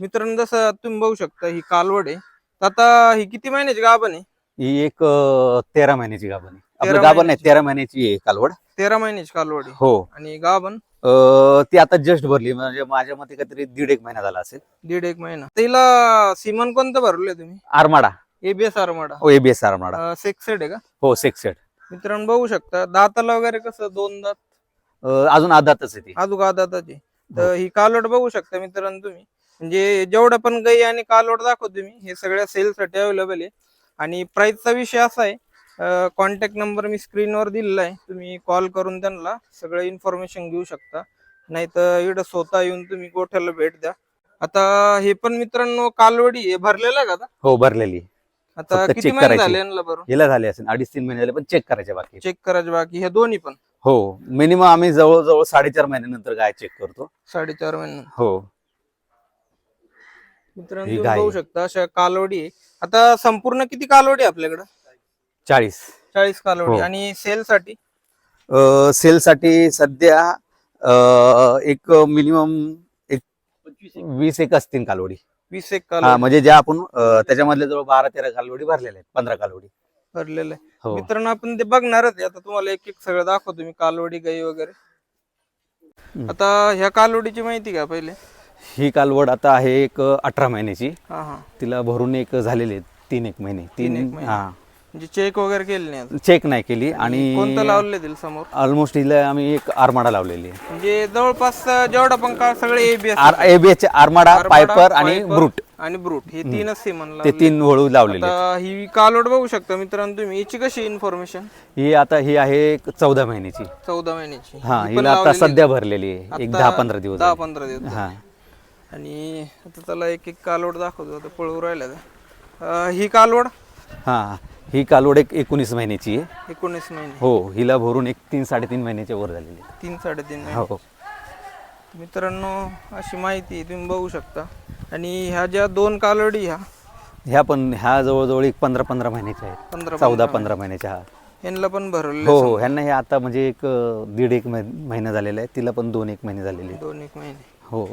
मित्रांनो जसं तुम्ही बघू शकता ही कालवड आहे. तर आता ही किती महिन्याची गाभण आहे? ही एक अं, तेरा महिन्याची गाभण आहे. तेरा गाभण नाही महिन्याची. तेरा महिन्याची आहे कालवड. तेरा महिन्याची कालवड आहे. हो. आणि गाभण? अं, ती आता जस्ट भरली म्हणजे माझ्या मते काहीतरी दीड एक महिना झाला असेल. दीड एक महिना. तिला सिमन कोणतं भरले तुम्ही? आरमाडा. ABS Armada. हो एबीएस आरमाडा. सेक्सेड आहे का? हो सिक्स सेट मित्रांनो बघू शकता दाताला वगैरे कसं दोन दात? अजून आदातच आहे ती. आदुगा दाताची तर ही कालवड बघू शकता मित्रांनो तुम्ही. म्हणजे जेवढं पण गाई आणि कालवड दाखवतो मी हे सगळ्या सेलसाठी अवेलेबल आहे. आणि प्राइसचा विषय असा आहे कॉन्टॅक्ट नंबर मी स्क्रीनवर दिलेला आहे. तुम्ही कॉल करून त्यांना सगळं इन्फॉर्मेशन घेऊ शकता. नाही तर इकडं स्वतः येऊन तुम्ही गोठ्याला भेट द्या. आता हे पण मित्रांनो कालवडी आहे भरलेलं आहे का आता? हो भरलेली आता फक्त किती check महिने करायची. झाले यांना बरोबर हिला झाले असेल अडीच तीन महिने झाले पण चेक करायचे बाकी चेक करायचे बाकी हे दोन्ही पण? हो मिनिमम आम्ही जवळजवळ साडेचार महिन्यानंतर गाय चेक करतो. साडेचार महिने. हो. मित्रांनो ही तुम्ही गाय बघू आहे. शकता अशा कालवडी आहे. आता संपूर्ण किती कालवडी आहे आपल्याकडं? चाळीस. चाळीस कालवडी हो. आणि सेल साठी सेल साठी सध्या अं, एक मिनिमम एक वीस एक असतील कालवडी वीस एक हा कालवडी म्हणजे ज्या आपण अं, त्याच्यामधल्या जवळ बारा तेरा कालवडी भरलेल्या आहेत पंधरा कालवडी भरलेलं आहे हो. मित्रांनो आपण ते बघणारच आहे. आता तुम्हाला एक एक सगळं दाखवतो मी कालवडी गाई वगैरे. हम्म. आता ह्या कालवडीची माहिती का पहिले. ही कालवड आता आहे एक अठरा महिन्याची. हा हा. तिला भरून एक झालेले आहेत तीन एक महिने तीन एक महिने. हा. म्हणजे चेक वगैरे केले नाही अजून. चेक नाही केली कोणतं आणि लावले दिल समोर? ऑलमोस्ट हिला आम्ही एक आरमाडा लावलेली आहे. म्हणजे जवळपास जेवढा पण का सगळे एबीएस आर आरमाडा पायपर आणि ब्रूट आणि ब्रूट हे तीनच सिमन ते तीन वळू लावलेले आहेत. आता ही कालवड बघू शकता मित्रांनो तुम्ही. हिची कशी इन्फॉर्मेशन ही आता ही आहे एक चौदा महिन्याची. चौदा महिन्याची. हा हिला आता लावलेली सध्या भरलेली आहे. एक दहा पंधरा दिवस दहा झाले. पंधरा दिवस हा. आणि आता त्याला एक एक कालवड दाखवतो आता पळवू राहिला. अं, ही कालवड? हा ही कालवड एक एकोणीस महिन्याची आहे. एकोणीस महिने. हो हिला भरून एक तीन साडेतीन महिन्याच्या वर झालेली आहे. तीन साडेतीन महिने. हो मित्रांनो अशी माहिती तुम्ही बघू शकता. आणि ह्या ज्या दोन कालवडी ह्या ह्या पण ह्या जवळजवळ एक पंधरा पंधरा महिन्याच्या आहेत. पंधरा चौदा पंधरा महिन्याच्या हा. यांना पण भरवले हो हो ह्यांना हे आता म्हणजे एक अं, दीड एक महि- महिना झालेला आहे. तिला पण दोन एक महिने झालेले आहेत. दोन एक महिने. हो.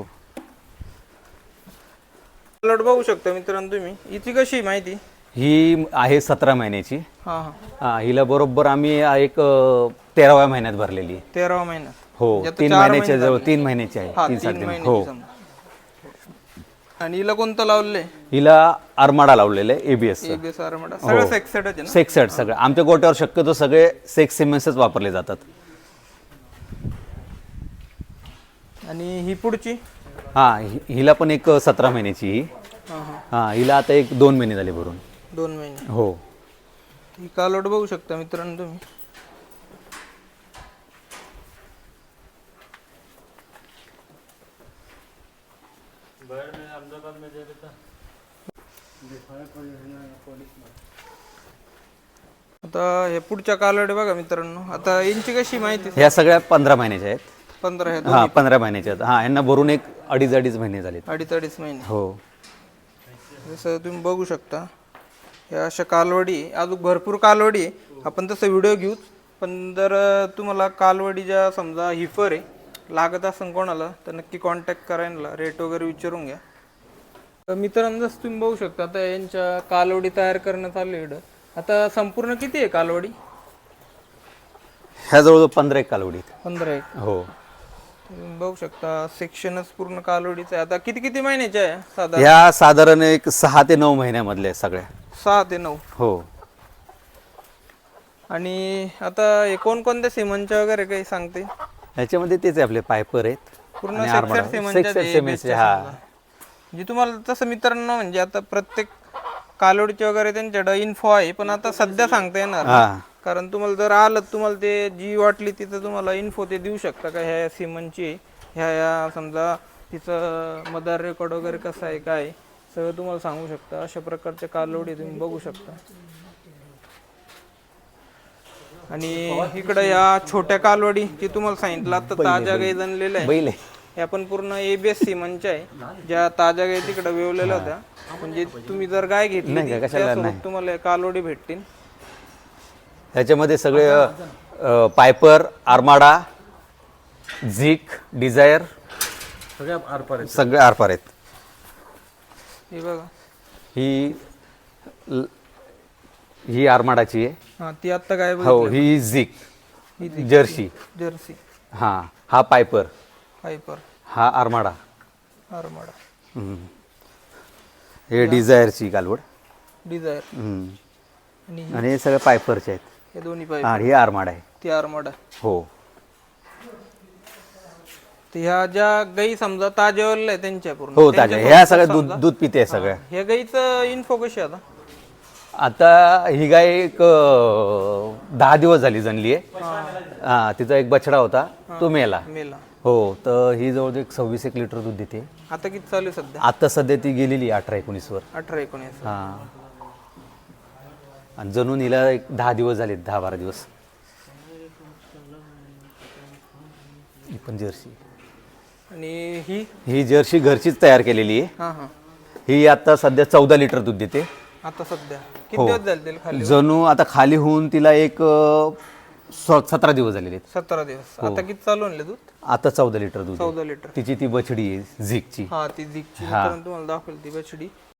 कालवड बघू शकता मित्रांनो तुम्ही. हिची कशी माहिती? ही आहे सतरा महिन्याची. हा हा. हा हिला बरोबर आम्ही एक अं, तेराव्या महिन्यात भरलेली. आहे तेरावा महिन्यात. हो तीन चार महिन्याच्या महिने जवळ झाले. तीन महिन्याची हा आहे तीन तीन साडेतीन. हो. महिन्याची समजा. आणि हिला कोणतं लावले हिला आरमाडा लावलेलं आहे एबीएस एबीएस आरमाडा. सगळं सेक्सेड आहे ना? सेक्स सेट सगळे. आमच्या गोट्यावर शक्यतो सगळे सेक्स सिमेंट्सच वापरले जातात. आणि ही पुढची? हा हि- हिला पण एक सतरा महिन्याची ही. हा हा. हा हिला आता एक दोन महिने झाले भरून. दोन महिने. हो. ही कालवड बघू शकता मित्रांनो तुम्ही. आता हे पुढच्या कालवडी बघा मित्रांनो. आता यांची कशी माहिती? ह्या सगळ्या पंधरा महिन्याच्या आहेत. पंधरा हा पंधरा महिन्याच्या हा यांना भरून एक अडीच अडीच महिने झालेत. अडीच अडीच महिने. हो. जसं तुम्ही बघू शकता ह्या अशा कालवडी. अजून भरपूर कालवडी आहे. आपण तसं व्हिडिओ घेऊच पण जर तुम्हाला कालवडीच्या समजा हिफर आहे लागत असेल कोणाला तर नक्की कॉन्टॅक्ट करायला रेट वगैरे विचारून घ्या. तर मित्रांनो जसं तुम्ही बघू शकता आता यांच्या कालवडी तयार करण्यात आली इकडं आता संपूर्ण किती आहे कालवडी? ह्या जवळजवळ पंधरा एक कालवडी आहेत. पंधरा एक. हो. बघू शकता. सेक्शनच पूर्ण कालवडीचं आहे. आता किती किती महिन्याच्या आहे साधारण? ह्या साधारण एक सहा ते नऊ महिन्यामधल्या आहेत सगळ्या. सहा ते नऊ. हो. आणि आता हे कोणकोणत्या सिमनच्या वगैरे काही सांगते? ह्याच्यामध्ये तेच आपले पायपर आहेत पूर्ण आणि सिमेंटचे, हा. म्हणजे तुम्हाला तसं मित्रांनो म्हणजे आता प्रत्येक कालोडीचे वगैरे त्यांच्याकडे इन्फो आहे पण आता सध्या सांगता येणार. हा. कारण तुम्हाला जर आलं तुम्हाला ते जी वाटली तिथं तुम्हाला इन्फो ते देऊ शकता का? ह्या सिमनची ह्या ह्या समजा तिचं मदार रेकॉर्ड वगैरे कसं आहे काय? सगळं तुम्हाला सांगू शकता. अशा प्रकारच्या कालोडी तुम्ही बघू शकता. आणि इकडं या छोट्या कालवडी जी तुम्हाला सांगितलं आता ताज्या गाई जनलेल्या आहे. या पण पूर्ण एबीएस सिमनच्या आहे. ज्या ताज्या गाई तिकडे वेवलेल्या होत्या. म्हणजे तुम्ही जर गाय घेतली त्यासोबत. तुम्हाला कालोडी भेटतील. ह्याच्यामध्ये सगळे पायपर आरमाडा झिक डिझायर सगळ्या आरपार आहेत. सगळे आरपार आहेत. हे बघा. ही ल- ही आरमाडाची आहे. हा ती आत्ता काय हो ही झिक ही जर्सी. जर्सी. हां हा पायपर. हायपर हा आरमाडा. आरमाडा. हम्म. हे डिझायरची कालवड डिझायर. हम्म. आणि ही- आणि हे सगळे पायपरचे आहेत. हे दोन्ही पाहिजे हा ही आरमाडा आहे. ती आरमाडा हो. तर ह्या ज्या गाई समजा ताज्यावरल्या आहे त्यांच्या पूर्ण. हो ताज्या त्यांच्या ह्या सगळ्या दूध दूध पिते आहे सगळ्या ह्या गाईचं इन्फो कशी आता. आता ही गाय एक अं, दहा दिवस झाली जनली आहे. हा. तिचा एक बछडा होता. तो मेला. मेला. हो तर ही जवळ एक सव्वीस एक लिटर दूध देते. आता किती चालू आहे सध्या? आता सध्या ती गेलेली अठरा एकोणीस वर अठरा एकोणीस हा. आणि जणून हिला एक दहा दिवस झाले दहा बारा दिवस. ही पण जर्सी. आणि ही? ही जर्सी घरचीच तयार केलेली आहे. हा हा. ही आता सध्या चौदा लिटर दूध देते. आता सध्या? किती हो. दिवस झाले तिला खाली जणू आता खाली होऊन तिला एक अं, स- सतरा दिवस झालेले आहेत. सतरा दिवस. हो. आता किती चालू आणले दूध? आता चौदा लिटर दूध आहे. चौदा लिटर. तिची ती बछडी आहे झिकची. हा ती दिगची. मित्रांनो तुम्हाला दाखवेल ती बछडी.